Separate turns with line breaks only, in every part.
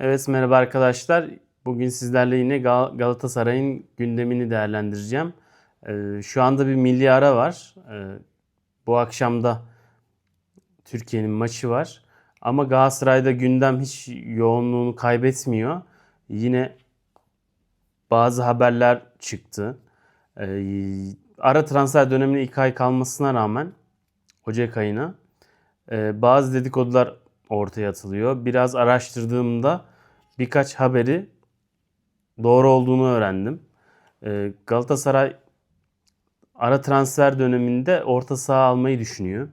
Evet merhaba arkadaşlar. Bugün sizlerle yine Gal- Galatasaray'ın gündemini değerlendireceğim. Ee, şu anda bir milli ara var. Ee, bu akşam da Türkiye'nin maçı var. Ama Galatasaray'da gündem hiç yoğunluğunu kaybetmiyor. Yine bazı haberler çıktı. Ee, ara transfer dönemine ilk ay kalmasına rağmen Ocak ayına e, bazı dedikodular ortaya atılıyor. Biraz araştırdığımda birkaç haberi doğru olduğunu öğrendim. E, Galatasaray ara transfer döneminde orta saha almayı düşünüyor.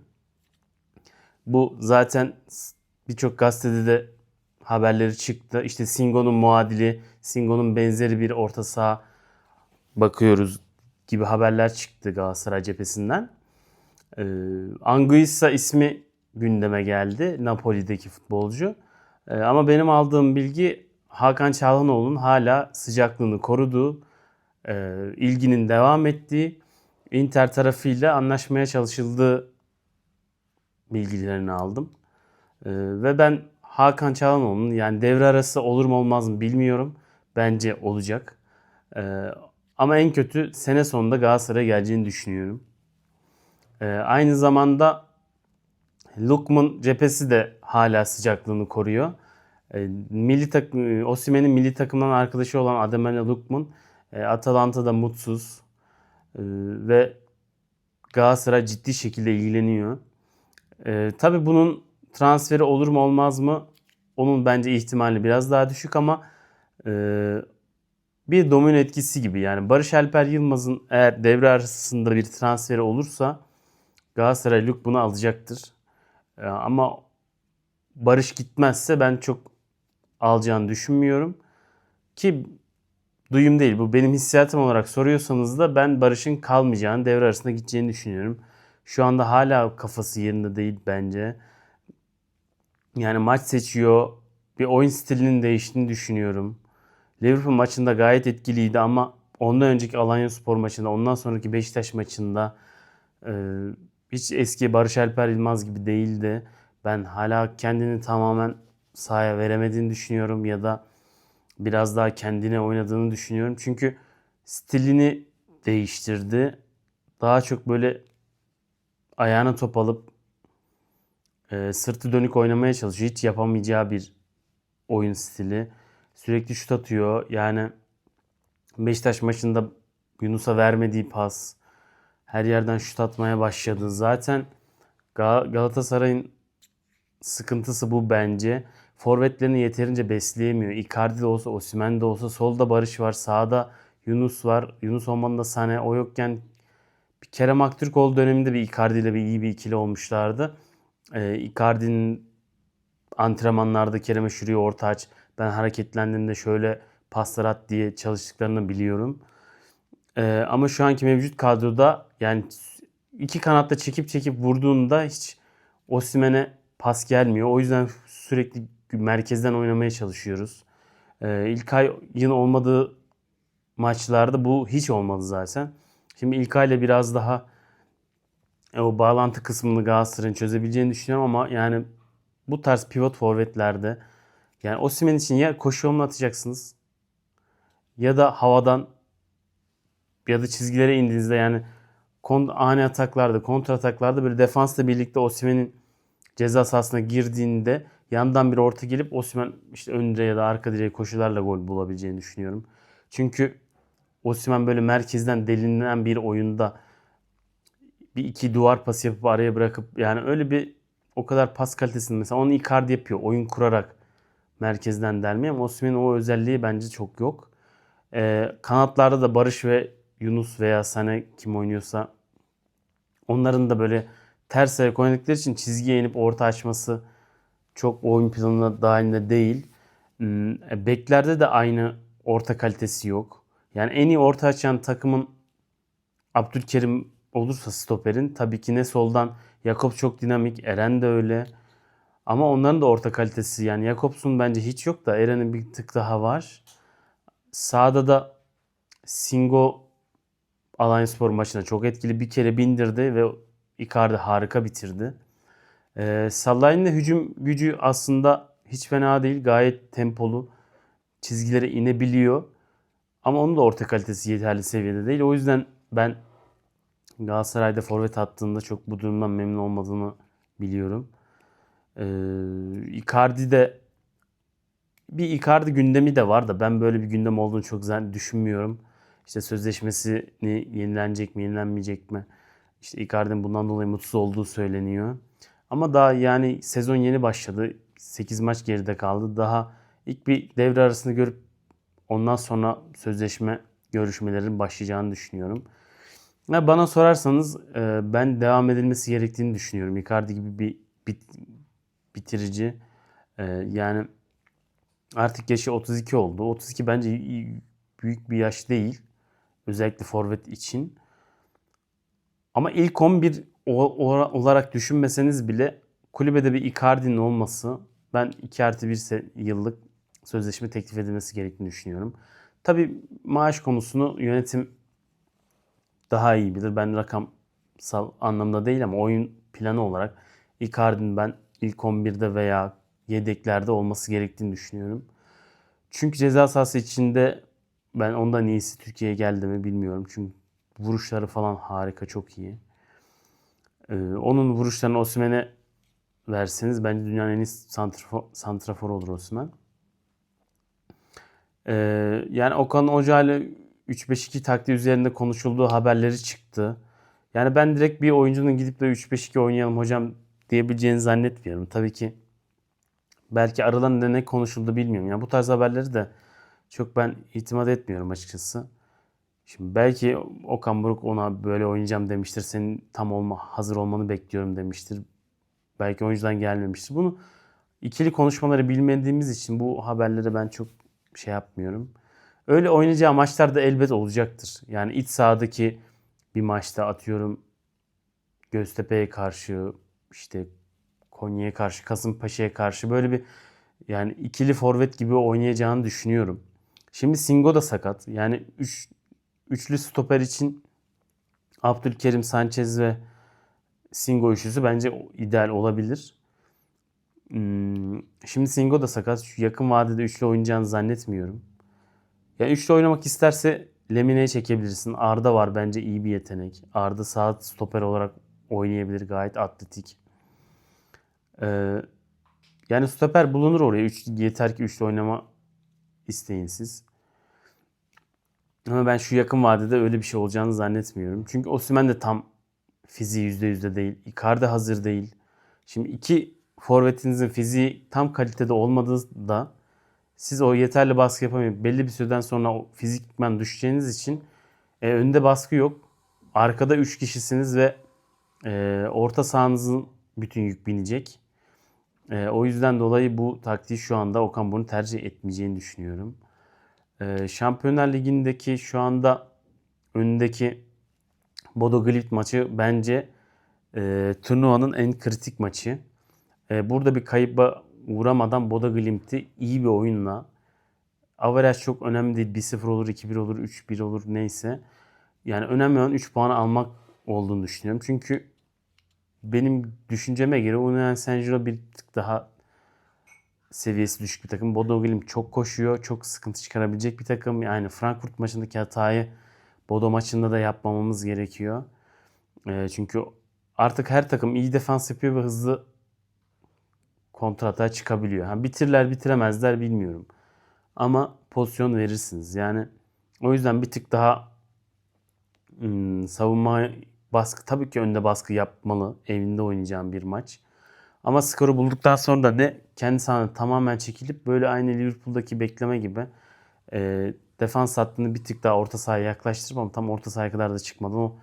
Bu zaten birçok gazetede de haberleri çıktı. İşte Singo'nun muadili, Singo'nun benzeri bir orta saha bakıyoruz gibi haberler çıktı Galatasaray cephesinden. Ee, Anguissa ismi gündeme geldi. Napoli'deki futbolcu. Ee, ama benim aldığım bilgi Hakan Çalhanoğlu'nun hala sıcaklığını koruduğu, e, ilginin devam ettiği, Inter tarafıyla anlaşmaya çalışıldığı bilgilerini aldım. Ee, ve ben Hakan Çalhanoğlu'nun yani devre arası olur mu olmaz mı bilmiyorum. Bence olacak. Ee, ama en kötü sene sonunda Galatasaray'a geleceğini düşünüyorum. Aynı zamanda Lukman cephesi de hala sıcaklığını koruyor. E, milli takım Osimhen'in milli takımdan arkadaşı olan Ademele Lukman e, Atalanta'da mutsuz e, ve Galatasaray ciddi şekilde ilgileniyor. E, Tabi bunun transferi olur mu olmaz mı? Onun bence ihtimali biraz daha düşük ama e, bir domino etkisi gibi. Yani Barış Alper Yılmaz'ın eğer devre arasında bir transferi olursa Galatasaray Lukman'ı alacaktır. E, ama Barış gitmezse ben çok alacağını düşünmüyorum. Ki duyum değil bu benim hissiyatım olarak soruyorsanız da ben Barış'ın kalmayacağını devre arasında gideceğini düşünüyorum. Şu anda hala kafası yerinde değil bence. Yani maç seçiyor. Bir oyun stilinin değiştiğini düşünüyorum. Liverpool maçında gayet etkiliydi ama ondan önceki Alanya Spor maçında, ondan sonraki Beşiktaş maçında e, hiç eski Barış Alper Yılmaz gibi değildi. Ben hala kendini tamamen sahaya veremediğini düşünüyorum ya da biraz daha kendine oynadığını düşünüyorum. Çünkü stilini değiştirdi. Daha çok böyle ayağına top alıp e, sırtı dönük oynamaya çalışıyor. Hiç yapamayacağı bir oyun stili. Sürekli şut atıyor. Yani Beşiktaş maçında Yunus'a vermediği pas. Her yerden şut atmaya başladı. Zaten Gal- Galatasaray'ın sıkıntısı bu bence. Forvetlerini yeterince besleyemiyor. Icardi de olsa, Osimhen de olsa solda Barış var, sağda Yunus var. Yunus olmanın Sane o yokken bir Kerem Aktürkoğlu döneminde bir Icardi ile bir iyi bir ikili olmuşlardı. Ee, Icardi'nin antrenmanlarda Kerem'e şuraya orta aç, ben hareketlendiğimde şöyle paslar at diye çalıştıklarını biliyorum. Ee, ama şu anki mevcut kadroda yani iki kanatta çekip çekip vurduğunda hiç Osimhen'e pas gelmiyor. O yüzden sürekli merkezden oynamaya çalışıyoruz. Ee, İlkay'ın olmadığı maçlarda bu hiç olmadı zaten. Şimdi İlkay'la biraz daha e, o bağlantı kısmını Galatasaray'ın çözebileceğini düşünüyorum ama yani bu tarz pivot forvetlerde yani Osimhen için ya koşu yolunu atacaksınız ya da havadan ya da çizgilere indiğinizde yani kon, ani ataklarda, kontra ataklarda böyle defansla birlikte Osimhen'in ceza sahasına girdiğinde yandan bir orta gelip Osimhen işte ön direğe ya da arka direğe koşularla gol bulabileceğini düşünüyorum. Çünkü Osimhen böyle merkezden delinen bir oyunda bir iki duvar pası yapıp araya bırakıp yani öyle bir o kadar pas kalitesini mesela onu Icardi yapıyor. Oyun kurarak merkezden delmiyor ama Osimhen'in o özelliği bence çok yok. Ee, kanatlarda da Barış ve Yunus veya Sane kim oynuyorsa onların da böyle ters ayak oynadıkları için çizgiye inip orta açması çok oyun planına dahilinde değil. Hmm, e, Beklerde de aynı orta kalitesi yok. Yani en iyi orta açan takımın Abdülkerim olursa stoperin tabii ki ne soldan Jakob çok dinamik, Eren de öyle. Ama onların da orta kalitesi yani Jakobs'un bence hiç yok da Eren'in bir tık daha var. Sağda da Singo Alanyaspor maçına çok etkili bir kere bindirdi ve Icardi harika bitirdi. Ee, Salah'ın da hücum gücü aslında hiç fena değil. Gayet tempolu. Çizgilere inebiliyor. Ama onun da orta kalitesi yeterli seviyede değil. O yüzden ben Galatasaray'da forvet attığında çok bu durumdan memnun olmadığını biliyorum. Ee, Icardi de bir Icardi gündemi de var da ben böyle bir gündem olduğunu çok düşünmüyorum. İşte sözleşmesini yenilenecek mi, yenilenmeyecek mi? İşte Icardi'nin bundan dolayı mutsuz olduğu söyleniyor. Ama daha yani sezon yeni başladı. 8 maç geride kaldı. Daha ilk bir devre arasını görüp ondan sonra sözleşme görüşmelerinin başlayacağını düşünüyorum. Ya bana sorarsanız e, ben devam edilmesi gerektiğini düşünüyorum. Icardi gibi bir bit- bitirici. E, yani artık yaşı 32 oldu. 32 bence büyük bir yaş değil. Özellikle forvet için. Ama ilk 11 o- o- olarak düşünmeseniz bile kulübede bir Icardi'nin olması ben 2 artı 1 se- yıllık sözleşme teklif edilmesi gerektiğini düşünüyorum. Tabii maaş konusunu yönetim daha iyi bilir. Ben rakamsal anlamda değil ama oyun planı olarak Icardi'nin ben ilk 11'de veya yedeklerde olması gerektiğini düşünüyorum. Çünkü ceza sahası içinde ben ondan iyisi Türkiye'ye geldi mi bilmiyorum. Çünkü vuruşları falan harika, çok iyi. Ee, onun vuruşlarını Osimhen'e verseniz bence dünyanın en iyi santrafor, santrafor olur Osimhen. Ee, yani Okan Hoca ile 3-5-2 taktiği üzerinde konuşulduğu haberleri çıktı. Yani ben direkt bir oyuncunun gidip de 3-5-2 oynayalım hocam diyebileceğini zannetmiyorum. Tabii ki belki aralarında ne konuşuldu bilmiyorum. Yani bu tarz haberleri de çok ben itimat etmiyorum açıkçası. Şimdi belki Okan Buruk ona böyle oynayacağım demiştir. Senin tam olma, hazır olmanı bekliyorum demiştir. Belki oyuncudan gelmemiştir. Bunu ikili konuşmaları bilmediğimiz için bu haberlere ben çok şey yapmıyorum. Öyle oynayacağı maçlar da elbet olacaktır. Yani iç sahadaki bir maçta atıyorum Göztepe'ye karşı işte Konya'ya karşı, Kasımpaşa'ya karşı böyle bir yani ikili forvet gibi oynayacağını düşünüyorum. Şimdi Singo da sakat. Yani üç, üçlü stoper için Abdülkerim, Sanchez ve Singo üçlüsü bence ideal olabilir. Hmm, Şimdi Singo da sakat. Şu yakın vadede üçlü oynayacağını zannetmiyorum. Yani üçlü oynamak isterse Lemine'yi çekebilirsin. Arda var bence iyi bir yetenek. Arda sağ stoper olarak oynayabilir gayet atletik. Ee, yani stoper bulunur oraya. Üç, yeter ki üçlü oynama isteyin siz. Ama ben şu yakın vadede öyle bir şey olacağını zannetmiyorum. Çünkü Osimhen de tam fiziği %100'de değil. Icardi hazır değil. Şimdi iki forvetinizin fiziği tam kalitede olmadığında siz o yeterli baskı yapamayıp belli bir süreden sonra o fizikmen düşeceğiniz için e, önde baskı yok. Arkada 3 kişisiniz ve e, orta sahanızın bütün yük binecek. E, o yüzden dolayı bu taktiği şu anda Okan Buruk'un tercih etmeyeceğini düşünüyorum. E, Şampiyonlar Ligi'ndeki şu anda önündeki Bodo Glimt maçı bence e, turnuvanın en kritik maçı. E, burada bir kayıba uğramadan Bodo Glimt'i iyi bir oyunla averaj çok önemli değil. 1-0 olur, 2-1 olur, 3-1 olur neyse. Yani önemli olan 3 puanı almak olduğunu düşünüyorum. Çünkü benim düşünceme göre Union Saint-Gilloise bir tık daha seviyesi düşük bir takım. Bodo Glimt çok koşuyor. Çok sıkıntı çıkarabilecek bir takım. Yani Frankfurt maçındaki hatayı Bodo maçında da yapmamamız gerekiyor. E, çünkü artık her takım iyi defans yapıyor ve hızlı kontrata çıkabiliyor. Ha, bitirler bitiremezler bilmiyorum. Ama pozisyon verirsiniz. Yani o yüzden bir tık daha hmm, savunma baskı tabii ki önde baskı yapmalı. Evinde oynayacağım bir maç. Ama skoru bulduktan sonra da ne kendi sahana tamamen çekilip böyle aynı Liverpool'daki bekleme gibi e, defans hattını bir tık daha orta sahaya yaklaştırıp ama tam orta sahaya kadar da çıkmadan o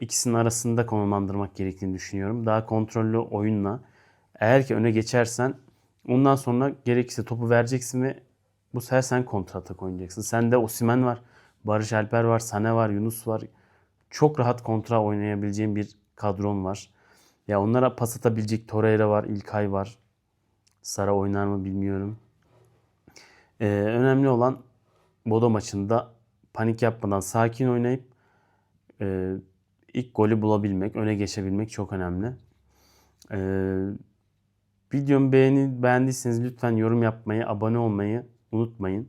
ikisinin arasında konumlandırmak gerektiğini düşünüyorum. Daha kontrollü oyunla eğer ki öne geçersen ondan sonra gerekirse topu vereceksin ve bu sefer sen kontratak oynayacaksın. Sende Osimhen var, Barış Alper var, Sane var, Yunus var. Çok rahat kontra oynayabileceğin bir kadron var. Ya onlara pas atabilecek Torreira var, İlkay var. Sara oynar mı bilmiyorum. Ee, önemli olan Bodo maçında panik yapmadan sakin oynayıp e, ilk golü bulabilmek, öne geçebilmek çok önemli. Ee, Videomu beğeni, beğendiyseniz lütfen yorum yapmayı, abone olmayı unutmayın.